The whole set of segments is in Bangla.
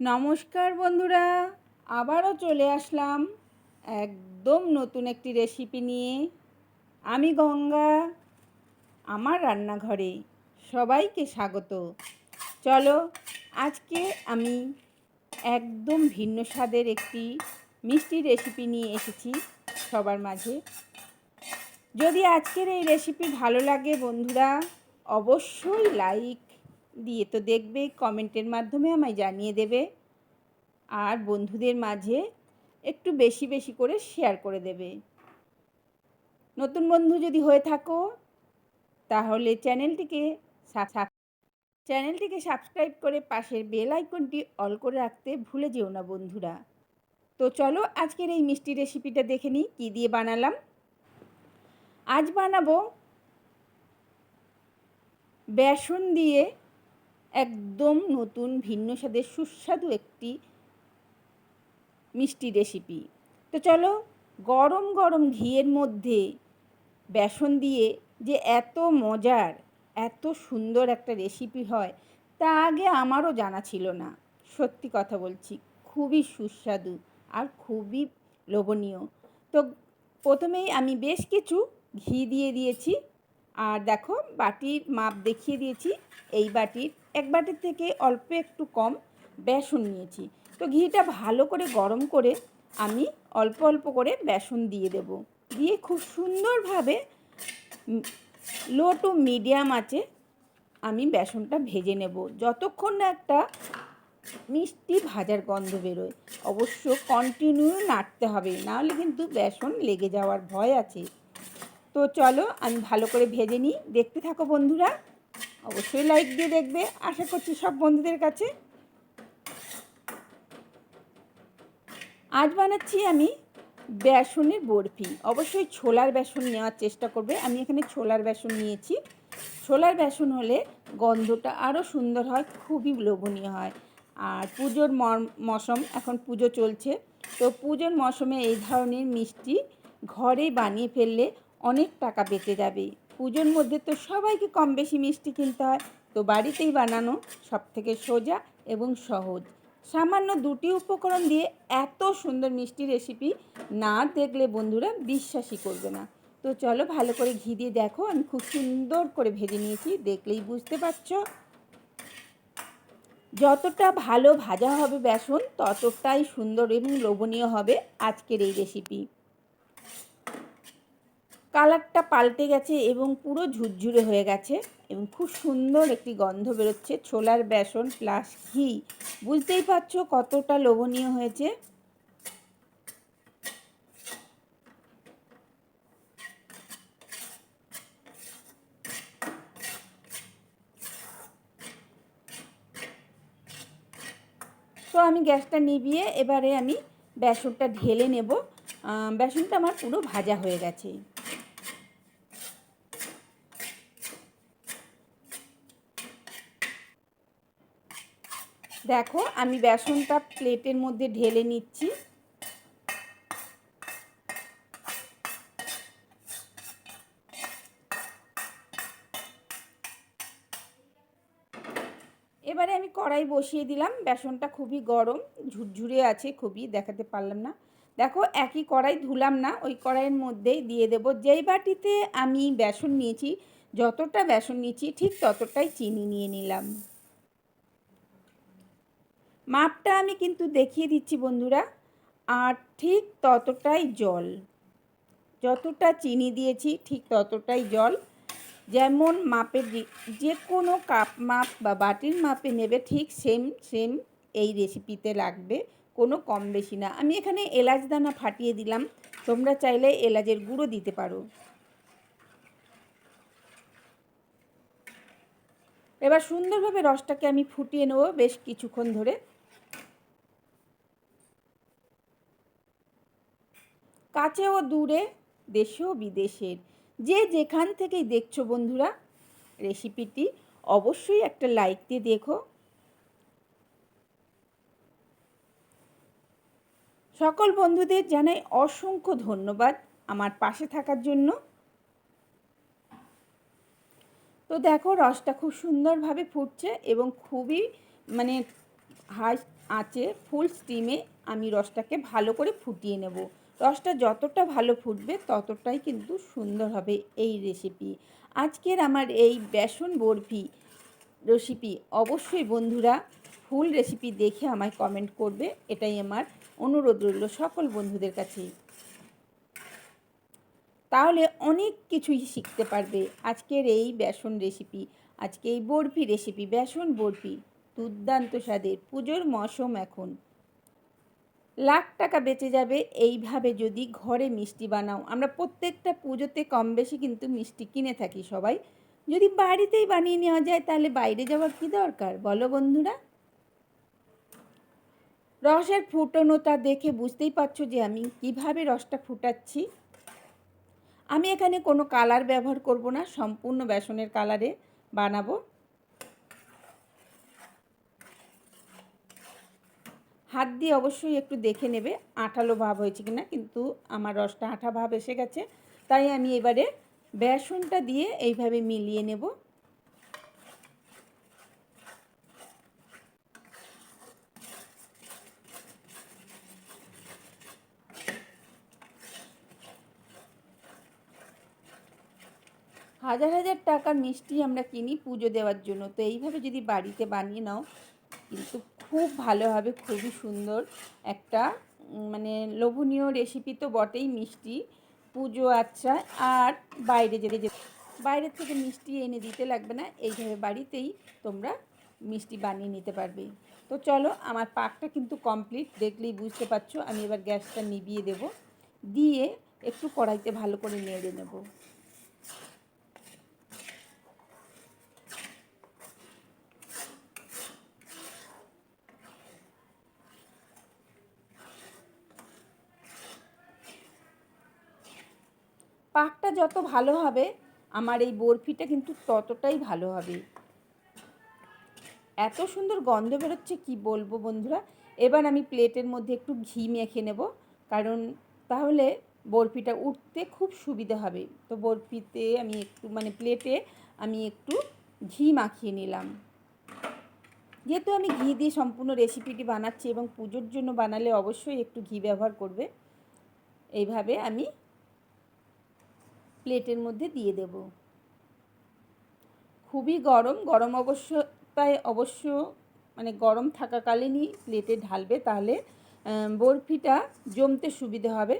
নমস্কার বন্ধুরা, আবারও চলে আসলাম একদম নতুন একটি রেসিপি নিয়ে। আমি গঙ্গা, আমার রান্নাঘরে সবাইকে স্বাগত। চলো, আজকে আমি একদম ভিন্ন স্বাদের একটি মিষ্টি রেসিপি নিয়ে এসেছি সবার মাঝে। যদি আজকের এই রেসিপি ভালো লাগে বন্ধুরা, অবশ্যই লাইক দিয়ে তো দেখবে কমেন্টের মাধ্যমে আমায় জানিয়ে দেবে। আর বন্ধুদের মাঝে একটু বেশি বেশি করে শেয়ার করে দেবে। নতুন বন্ধু যদি হয়ে থাকো, তাহলে চ্যানেলটিকে চ্যানেলটিকে সাবস্ক্রাইব করে পাশের বেল আইকনটি অল করে রাখতে ভুলে যেও না বন্ধুরা। তো চলো আজকের এই মিষ্টি রেসিপিটা দেখে নিই, কী দিয়ে বানালাম। আজ বানাবো বেসন দিয়ে একদম নতুন, ভিন্ন স্বাদের সুস্বাদু একটি মিষ্টি রেসিপি তো চলো গরম গরম ঘিয়ের মধ্যে বেসন দিয়ে যে এত মজার, এত সুন্দর একটা রেসিপি হয়, তা আগে আমারও জানা ছিল না। সত্যি কথা বলছি, খুবই সুস্বাদু আর খুবই লোভনীয়। তো প্রথমেই আমি বেশ কিছু ঘি দিয়ে দিয়েছি, আর দেখো বাটির মাপ দেখিয়ে দিয়েছি, এই বাটির এক বাটির থেকে অল্প একটু কম বেসন নিয়েছি। তো ঘিটা ভালো করে গরম করে আমি অল্প অল্প করে বেসন দিয়ে দেব। দিয়ে খুব সুন্দরভাবে লো টু মিডিয়াম আছে আমি বেসনটা ভেজে নেব। যতক্ষণ না একটা মিষ্টি ভাজার গন্ধ বেরোয়, অবশ্য কন্টিনিউ নাড়তে হবে, নাহলে কিন্তু বেসন লেগে যাওয়ার ভয় আছে। তো চলো, আমি ভালো করে ভেজে নিই। দেখতে থাকো বন্ধুরা। অবশ্যই লাইক দিয়ে দেখবে। আশা করছি সব বন্ধুদের কাছে। আজ বানাচ্ছি আমি বেসনের বরফি। অবশ্যই ছোলার বেসন নেওয়ার চেষ্টা করবে। আমি এখানে ছোলার বেসন নিয়েছি। ছোলার বেসন হলে গন্ধটা আরও সুন্দর হয়, খুবই লোভনীয় হয়। আর পুজোর মশম এখন পুজো চলছে। তো পুজোর মশমে এই ধরনের মিষ্টি ঘরে বানিয়ে ফেললে অনেক টাকা বেঁচে যাবে। পুজোর মধ্যে তো সবাইকে কম বেশি মিষ্টি কিনতে হয়। তো বাড়িতেই বানানো সব থেকে সোজা এবং সহজ। সামান্য দুটি উপকরণ দিয়ে এত সুন্দর মিষ্টি রেসিপি না দেখলে বন্ধুরা বিশ্বাসই করবে না। তো চলো ভালো করে ঘি দিয়ে দেখো, আমি খুব সুন্দর করে ভেজে নিয়েছি, দেখলেই বুঝতে পারছ। যতটা ভালো ভাজা হবে বেসন, ততটাই সুন্দর এবং লোভনীয় হবে আজকের এই রেসিপি কালারটা পাল্টে গেছে এবং পুরো ঝুরঝুরে হয়ে গেছে এবং খুব সুন্দর একটি গন্ধ বেরোচ্ছে, ছোলার বেসন প্লাস ঘি। বুঝতেই পারছ কতটা লোভনীয় হয়েছে? তো আমি গ্যাসটা নিভিয়ে এবারে আমি বেসনটা ঢেলে নেব। বেসনটা আমার পুরো ভাজা হয়ে গেছে। দেখো, আমি বেসনটা প্লেটের মধ্যে ঢেলে নিচ্ছি। এবারে আমি কড়াই বসিয়ে দিলাম। বেসনটা খুবই গরম, ঝুরঝুরে আছে, খুবই দেখাতে পারলাম না। দেখো, একই কড়াই ধুলাম না, ওই কড়াইয়ের মধ্যেই দিয়ে দেব। যেই বাটিতে আমি বেসন নিয়েছি, যতটা বেসন নিয়েছি, ঠিক ততটাই চিনি নিয়ে নিলাম। মাপটা আমি কিন্তু দেখিয়ে দিচ্ছি বন্ধুরা। আর ঠিক ততটাই জল। যতটা চিনি দিয়েছি, ঠিক ততটাই জল। যেমন মাপের যে কোনো কাপ মাপ বা বাটির মাপে নেবে ঠিক সেম সেম এই রেসিপিতে লাগবে। কোনো কম বেশি না। আমি এখানে এলাচ দানা ফাটিয়ে দিলাম। তোমরা চাইলে এলাচের গুঁড়ো দিতে পারো। এবার সুন্দরভাবে রসটাকে আমি ফুটিয়ে নেব বেশ কিছুক্ষণ ধরে। কাছে ও দূরে দেশে ও বিদেশের। যে যেখান থেকেই দেখছ বন্ধুরা, রেসিপিটি অবশ্যই একটা লাইক দিয়ে দেখো। সকল বন্ধুদের জানাই অসংখ্য ধন্যবাদ আমার পাশে থাকার জন্য। তো দেখো, রসটা খুব সুন্দরভাবে ফুটছে এবং খুবই মানে হাই আঁচে ফুল স্টিমে আমি রসটাকে ভালো করে ফুটিয়ে নেব। রসটা যতটা ভালো ফুটবে ততটাই কিন্তু সুন্দর হবে এই রেসিপি আজকের আমার এই বেসন বরফি রেসিপি অবশ্যই বন্ধুরা ফুল রেসিপি দেখে আমায় কমেন্ট করবে। এটাই আমার অনুরোধ রইল সকল বন্ধুদের কাছে তাহলে অনেক কিছুই শিখতে পারবে আজকের এই বেসন রেসিপি আজকে এই বরফি রেসিপি বেসন বরফি, দুর্দান্ত স্বাদের, পুজোর মৌসুম এখন। লাখ টাকা বেঁচে যাবে, এইভাবে যদি ঘরে মিষ্টি বানাও। আমরা প্রত্যেকটা পুজোতে কম বেশি কিন্তু মিষ্টি কিনে থাকি সবাই। যদি বাড়িতেই বানিয়ে নেওয়া যায়, তাহলে বাইরে যাওয়ার কী দরকার? বলো বন্ধুরা। রসের ফুটনোটা দেখে বুঝতেই পারছ যে আমি কীভাবে রসটা ফুটাচ্ছি। আমি এখানে কোনো কালার ব্যবহার করব না, সম্পূর্ণ বেসনের কালারে বানাবো। হাত দিয়ে অবশ্যই একটু দেখে নেবে, আঠালো ভাব হয়েছে কিনা, কিন্তু আমার রসটা আঠা ভাব এসে গেছে। তাই আমি এবারে বেসনটা দিয়ে এইভাবে মিলিয়ে নেব। হাজার হাজার টাকার মিষ্টি আমরা কিনি পুজো দেওয়ার জন্য। তো এইভাবে যদি বাড়িতে বানিয়ে নাও কিন্তু খুব ভালো হবে, খুবই সুন্দর একটা মানে লোভনীয় রেসিপি তো বটেই মিষ্টি। পুজো আচ্ছা আর বাইরে যেতে যেতে বাইরের থেকে মিষ্টি এনে দিতে লাগবে না এইভাবে বাড়িতেই তোমরা মিষ্টি বানিয়ে নিতে পারবে। তো চলো, আমার পাকটা কিন্তু কমপ্লিট দেখলেই বুঝতে পারছ, আমি এবার গ্যাসটা নিভিয়ে দেব, দিয়ে একটু কড়াইতে ভালো করে নেড়ে নেব। পাকটা যত ভালো হবে, আমার এই বরফিটা কিন্তু ততটাই ভালো হবে। এত সুন্দর গন্ধ বেরোচ্ছে, কি বলব বন্ধুরা? এবার আমি প্লেটের মধ্যে একটু ঘি মেখে নেব, কারণ তাহলে বরফিটা উঠতে খুব সুবিধা হবে। তো বরফিতে আমি একটু মানে প্লেটে আমি একটু ঘি মাখিয়ে নিলাম। যেহেতু আমি ঘি দিয়ে সম্পূর্ণ রেসিপিটি বানাচ্ছি এবং পুজোর জন্য বানালে অবশ্যই একটু ঘি ব্যবহার করবে, এইভাবে আমি প্লেটের মধ্যে দিয়ে দেব। খুবই গরম গরম অবশ্য, তাই অবশ্য মানে গরম থাকাকালীনই প্লেটে ঢালবে, তাহলে বরফিটা জমতে সুবিধে হবে।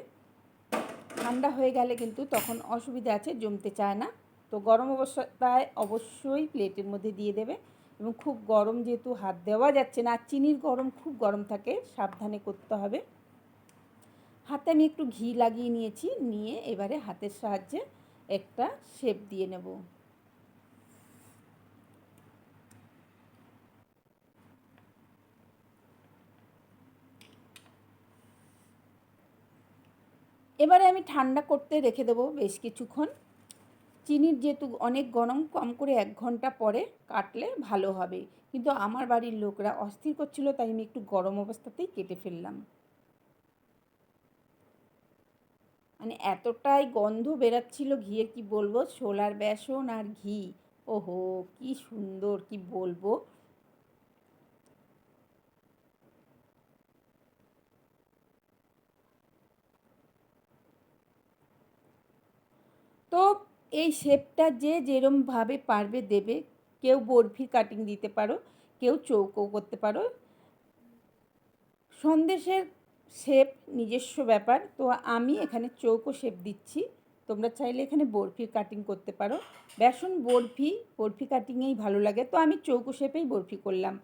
ঠান্ডা হয়ে গেলে কিন্তু তখন অসুবিধা আছে, জমতে চায় না। তো গরম অবস্থায় অবশ্যই প্লেটের মধ্যে দিয়ে দেবে। এবং খুব গরম যেহেতু হাত দেওয়া যাচ্ছে না, চিনির গরম খুব গরম থাকে, সাবধানে করতে হবে। হাতে আমি একটু ঘি লাগিয়ে নিয়েছি, নিয়ে এবারে হাতের সাহায্যে একটা শেপ দিয়ে নেব। এবারে আমি ঠান্ডা করতে রেখে দেবো বেশ কিছুক্ষণ। চিনির যেহেতু অনেক গরম, কম করে এক ঘণ্টা পরে কাটলে ভালো হবে। কিন্তু আমার বাড়ির লোকরা অস্থির করছিল, তাই আমি একটু গরম অবস্থাতেই কেটে ফেললাম। মানে এতটাই গন্ধ বেরাচ্ছিল ঘিয়ে কি বলব? ছোলার বেসন আর ঘি। ওহো, কি সুন্দর, কি বলব? তো এই শেপটা যে যেরমভাবে পারবে দেবে, কেউ বরফি কাটিং দিতে পারো, কেউ চৌকো করতে পারো। সন্দেশের শেপ নিজস্ব ব্যাপার। তো আমি এখানে চৌকো শেপ দিচ্ছি। তোমরা চাইলে এখানে বরফি কাটিং করতে পারো। বেসন বরফি বরফি কাটিংয়েই ভালো লাগে। তো আমি চৌকো শেপেই বরফি করলাম।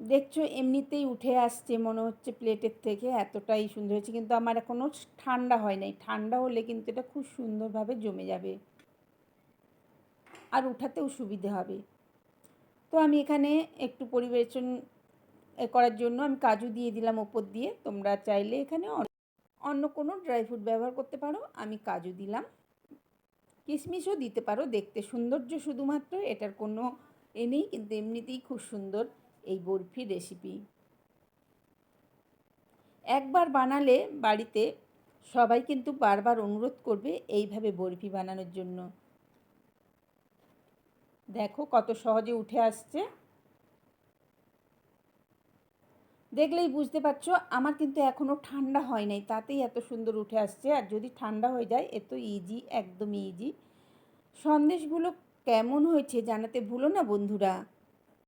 দেখছ, এমনিতেই উঠে আসছে মনে হচ্ছে প্লেটের থেকে। এতটাই সুন্দর হয়েছে। কিন্তু আমার এখনও ঠান্ডা হয় নাই। ঠান্ডা হলে কিন্তু এটা খুব সুন্দরভাবে জমে যাবে। আর উঠাতেও সুবিধে হবে। তো আমি এখানে একটু পরিবেশন করার জন্য আমি কাজু দিয়ে দিলাম ওপর দিয়ে। তোমরা চাইলে এখানে অন্য কোনো ড্রাই ফ্রুট ব্যবহার করতে পারো। আমি কাজু দিলাম। কিশমিশও দিতে পারো। দেখতে সৌন্দর্য শুধুমাত্র, এটার কোনো এ নেই, কিন্তু এমনিতেই খুব সুন্দর এই বরফি রেসিপি একবার বানালে বাড়িতে সবাই কিন্তু বারবার অনুরোধ করবে এইভাবে বরফি বানানোর জন্য। দেখো কত সহজে উঠে আসছে। দেখলেই বুঝতে পারছ, আমার কিন্তু এখনও ঠান্ডা হয় নাই, তাতেই এত সুন্দর উঠে আসছে। আর যদি ঠান্ডা হয়ে যায় এত ইজি একদম ইজি সন্দেশগুলো কেমন হয়েছে জানাতে ভুলো না বন্ধুরা।